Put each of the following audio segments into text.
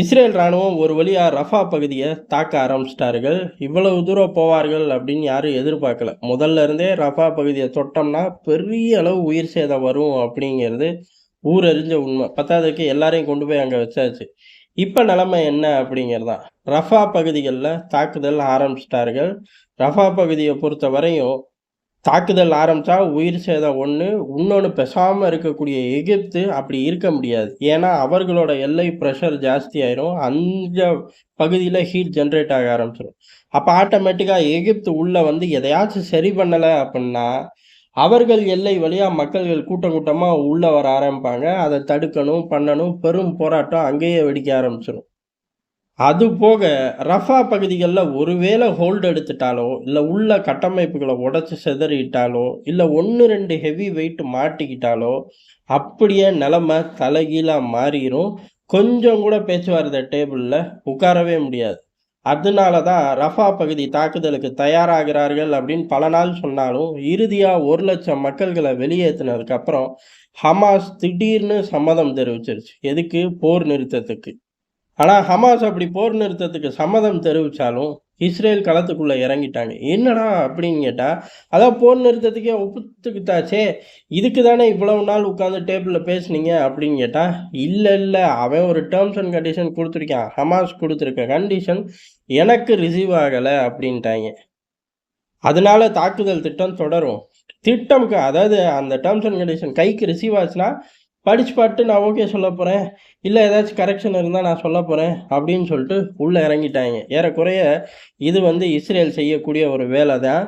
Israel ராணுவம் ஒரு வழியாக ரஃபா பகுதியை தாக்க ஆரம்பிச்சிட்டார்கள். இவ்வளவு தூரம் போவார்கள் அப்படின்னு யாரும் எதிர்பார்க்கல. முதல்ல இருந்தே ரஃபா பகுதியை தொட்டோம்னா பெரிய அளவு உயிர் சேதம் வரும் அப்படிங்கிறது ஊரறிஞ்ச உண்மை. பத்தாவதுக்கு எல்லாரையும் கொண்டு போய் அங்கே வச்சாச்சு. இப்போ நிலமை என்ன அப்படிங்கிறது தான் ரஃபா பகுதிகளில் தாக்குதல் ஆரம்பிச்சிட்டார்கள். ரஃபா பகுதியை பொறுத்த வரையும் தாக்குதல் ஆரம்பித்தா உயிர் சேதம் ஒன்று இன்னொன்று பெசாமல் இருக்கக்கூடிய எகிப்து அப்படி இருக்க முடியாது. ஏன்னா அவர்களோட எல்லை ப்ரெஷர் ஜாஸ்தி ஆயிரும். அந்த பகுதியில் ஹீட் ஜென்ரேட் ஆக ஆரம்பிச்சிடும் அப்போ ஆட்டோமேட்டிக்காக எகிப்து உள்ளே வந்து எதையாச்சும் சரி பண்ணலை அப்படின்னா அவர்கள் எல்லை வழியாக மக்கள்கள் கூட்டம் கூட்டமாக உள்ளே வர ஆரம்பிப்பாங்க. அதை தடுக்கணும் பண்ணணும் பெரும் போராட்டம் அங்கேயே வெடிக்க ஆரம்பிச்சிடும் அது போக ரஃபா பகுதிகளில் ஒருவேளை ஹோல்டு எடுத்துட்டாலோ இல்லை உள்ள கட்டமைப்புகளை உடச்சி செதறிட்டாலோ இல்லை ஒன்று ரெண்டு ஹெவி வெயிட் மாட்டிக்கிட்டாலோ அப்படியே நிலமை தலைகீழாக மாறிடும் கொஞ்சம் கூட பேச்சுவார்த்தை டேபிளில் உட்காரவே முடியாது. அதனால தான் ரஃபா பகுதி தாக்குதலுக்கு தயாராகிறார்கள் அப்படின்னு பல நாள் சொன்னாலும் இறுதியாக ஒரு லட்சம் மக்கள்களை வெளியேற்றினதுக்கப்புறம் ஹமாஸ் திடீர்னு சம்மதம் தெரிவிச்சிருச்சு. எதுக்கு? போர் நிறுத்தத்துக்கு. ஆனால் ஹமாஸ் அப்படி போர் நிறுத்தத்துக்கு சம்மதம் தெரிவித்தாலும் இஸ்ரேல் களத்துக்குள்ளே இறங்கிட்டாங்க. என்னடா அப்படின்னு கேட்டால் அதான் போர் நிறுத்தத்துக்கே ஒப்புத்துக்கிட்டாச்சே இதுக்கு தானே இவ்வளவு நாள் உட்காந்து டேபிளில் பேசுனீங்க அப்படின்னு கேட்டால் இல்லை இல்லை அவன் ஒரு டேர்ம்ஸ் அண்ட் கண்டிஷன் கொடுத்துருக்கான். ஹமாஸ் கொடுத்துருக்க கண்டிஷன் எனக்கு ரிசீவ் ஆகலை அப்படின்ட்டாங்க. அதனால தாக்குதல் திட்டம் தொடரும். திட்டம்க்கு அதாவது அந்த டேர்ம்ஸ் அண்ட் கண்டிஷன் கைக்கு ரிசீவ் ஆச்சுன்னா படிச்சு பாட்டு நான் ஓகே சொல்ல போகிறேன் இல்லை ஏதாச்சும் கரெக்ஷன் இருந்தால் நான் சொல்ல போகிறேன் அப்படின்னு சொல்லிட்டு உள்ளே இறங்கிட்டாங்க. ஏறக்குறைய இது வந்து இஸ்ரேல் செய்யக்கூடிய ஒரு வேலை தான்.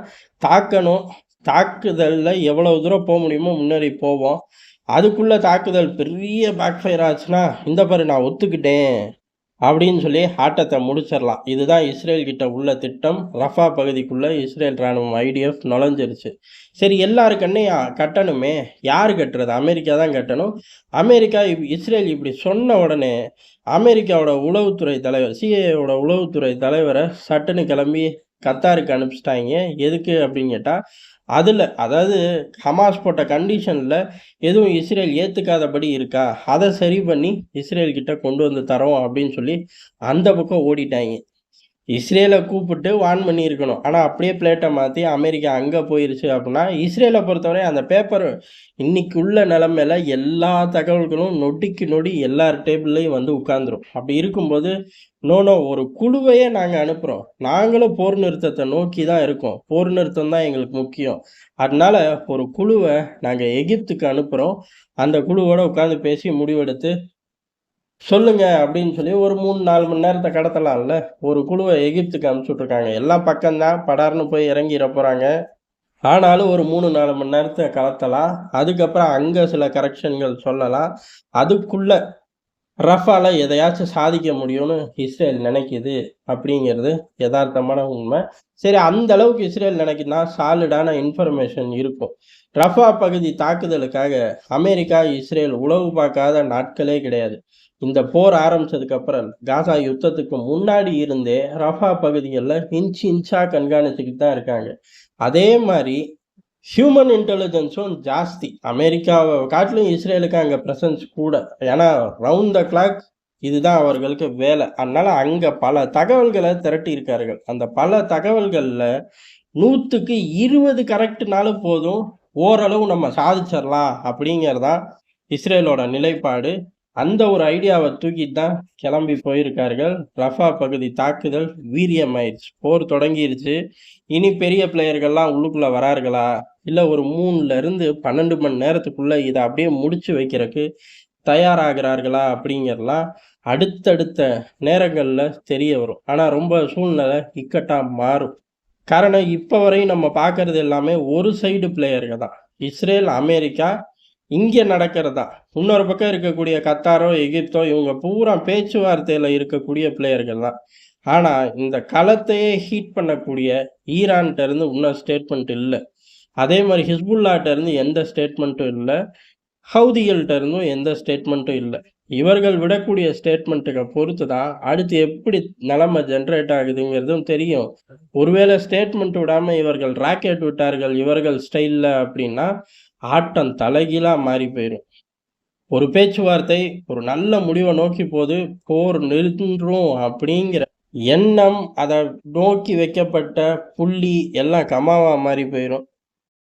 தாக்கணும் தாக்குதலில் எவ்வளோ தூரம் போக முடியுமோ முன்னேறி போவோம். அதுக்குள்ளே தாக்குதல் பெரிய பேக்ஃபயர் ஆச்சுன்னா இந்த பாரு நான் ஒத்துக்கிட்டேன். அப்படின்னு சொல்லி ஆட்டத்தை முடிச்சிடலாம். இதுதான் இஸ்ரேல் கிட்ட உள்ள திட்டம். ரஃபா பகுதிக்குள்ளே இஸ்ரேல் ராணுவம் ஐடிஎஃப் நுழைஞ்சிருச்சு. சரி எல்லாருக்கன்னே கட்டணுமே? யார் கட்டுறது? அமெரிக்கா தான் கட்டணும். அமெரிக்கா இப் இஸ்ரேல் இப்படி சொன்ன உடனே அமெரிக்காவோட உளவுத்துறை தலைவர் சிஏயோட உளவுத்துறை தலைவரை சட்டுன்னு கிளம்பி கத்தாருக்கு அனுப்பிச்சிட்டாங்க எதுக்கு அப்படின்னு கேட்டால் அதில் அதாவது ஹமாஸ் போட்ட கண்டிஷனில் எதுவும் இஸ்ரேல் ஏற்றுக்காதபடி இருக்கா? அதை சரி பண்ணி இஸ்ரேல் கிட்ட கொண்டு வந்து தரோம் அப்படின்னு சொல்லி அந்த பக்கம் ஓடிட்டாங்க இஸ்ரேலை கூப்பிட்டு வான் பண்ணியிருக்கணும். ஆனால் அப்படியே பிளேட்டை மாற்றி அமெரிக்கா அங்கே போயிருச்சு அப்படின்னா இஸ்ரேலை பொறுத்தவரை அந்த பேப்பர் இன்னைக்கு உள்ள நிலமையில எல்லா தகவல்களும் நொடிக்கு நொடி எல்லார் டேபிள்லையும் வந்து உட்காந்துரும் அப்படி இருக்கும்போது நோனோ ஒரு குழுவையே நாங்கள் அனுப்புகிறோம் நாங்களும் போர் நிறுத்தத்தை நோக்கி தான் இருக்கோம். போர் நிறுத்தம் தான் எங்களுக்கு முக்கியம். அதனால ஒரு குழுவை நாங்கள் எகிப்துக்கு அனுப்புகிறோம் அந்த குழுவோட உட்காந்து பேசி முடிவெடுத்து சொல்லுங்க அப்படின்னு சொல்லி ஒரு மூணு நாலு மணி நேரத்தை கடத்தலாம்ல. ஒரு குழுவை எகிப்துக்கு அனுப்பிச்சுட்ருக்காங்க. எல்லாம் பக்கம்தான் படார்னு போய் இறங்கிட போகிறாங்க ஆனாலும் ஒரு மூணு நாலு மணி நேரத்தை கலத்தலாம் அதுக்கப்புறம் அங்கே சில கரெக்ஷன்கள் சொல்லலாம். அதுக்குள்ள ரஃபால எதையாச்சும் சாதிக்க முடியும்னு இஸ்ரேல் நினைக்குது அப்படிங்கிறது யதார்த்தமான உண்மை. சரி அந்த அளவுக்கு இஸ்ரேல் நினைக்குதுன்னா சாலிடான இன்ஃபர்மேஷன் இருக்கும். ரஃபா பகுதி தாக்குதலுக்காக அமெரிக்கா இஸ்ரேல் உளவு பார்க்காத நாட்களே கிடையாது. இந்த போர் ஆரம்பிச்சதுக்கு அப்புறம் காசா யுத்தத்துக்கு முன்னாடி இருந்தே ரஃபா பகுதிகளில் இன்ச் இன்ச்சா கண்காணிச்சுக்கிட்டு தான் இருக்காங்க. அதே மாதிரி ஹியூமன் இன்டெலிஜென்ஸும் ஜாஸ்தி. அமெரிக்காவை காட்டிலும் இஸ்ரேலுக்கு அங்கே ப்ரெசன்ஸ் கூட. ஏன்னா ரவுண்ட் த கிளாக் இதுதான் அவர்களுக்கு வேலை. அதனால அங்கே பல தகவல்களை திரட்டி இருக்கார்கள் அந்த பல தகவல்களில் நூற்றுக்கு இருபது கரெக்ட்னாலும் போதும் ஓரளவு நம்ம சாதிச்சிடலாம் அப்படிங்கிறதான் இஸ்ரேலோட நிலைப்பாடு. அந்த ஒரு ஐடியாவை தூக்கி தான் கிளம்பி போயிருக்கார்கள். ரஃபா பகுதி தாக்குதல் வீரியமாயிடுச்சு போர் தொடங்கிருச்சு. இனி பெரிய பிளேயர்கள்லாம் உள்ளுக்குள்ளே வரார்களா? இல்லை ஒரு மூணுல இருந்து பன்னெண்டு மணி நேரத்துக்குள்ள இதை அப்படியே முடிச்சு வைக்கிறதுக்கு தயாராகிறார்களா அப்படிங்கிறலாம் அடுத்தடுத்த நேரங்களில் தெரிய வரும். ஆனால் ரொம்ப சூழ்நிலை இக்கட்டாக மாறும். காரணம் இப்போ வரையும் நம்ம பார்க்கறது எல்லாமே ஒரு சைடு பிளேயர்கள் தான். இஸ்ரேல் அமெரிக்கா இங்கே நடக்கிறதா? இன்னொரு பக்கம் இருக்கக்கூடிய கத்தாரோ எகிப்தோ இவங்க பூரா பேச்சுவார்த்தையில் இருக்கக்கூடிய பிளேயர்கள் தான். ஆனால் இந்த களத்தையே ஹீட் பண்ணக்கூடிய ஈரான்கிட்ட இருந்து இன்னும் ஸ்டேட்மெண்ட் இல்லை. அதே மாதிரி ஹிஸ்புல்லாட்ட இருந்து எந்த ஸ்டேட்மெண்ட்டும் இல்லை. ஹவுதிகள்கிட்ட இருந்தும் எந்த ஸ்டேட்மெண்ட்டும் இல்லை. இவர்கள் விடக்கூடிய ஸ்டேட்மெண்ட்டுகளை பொறுத்து தான் அடுத்து எப்படி நிலைமை ஜென்ரேட் ஆகுதுங்கிறதும் தெரியும். ஒருவேளை ஸ்டேட்மெண்ட் விடாமல் இவர்கள் ராக்கெட் விட்டார்கள் இவர்கள் ஸ்டைலில் அப்படின்னா ஆட்டம் தலைகீழாக மாறி போயிடும் ஒரு பேச்சுவார்த்தை ஒரு நல்ல முடிவை நோக்கி போது போர் நின்றும் அப்படிங்கிற எண்ணம் அதை நோக்கி வைக்கப்பட்ட புள்ளி எல்லாம் கமாவா மாறி போயிடும்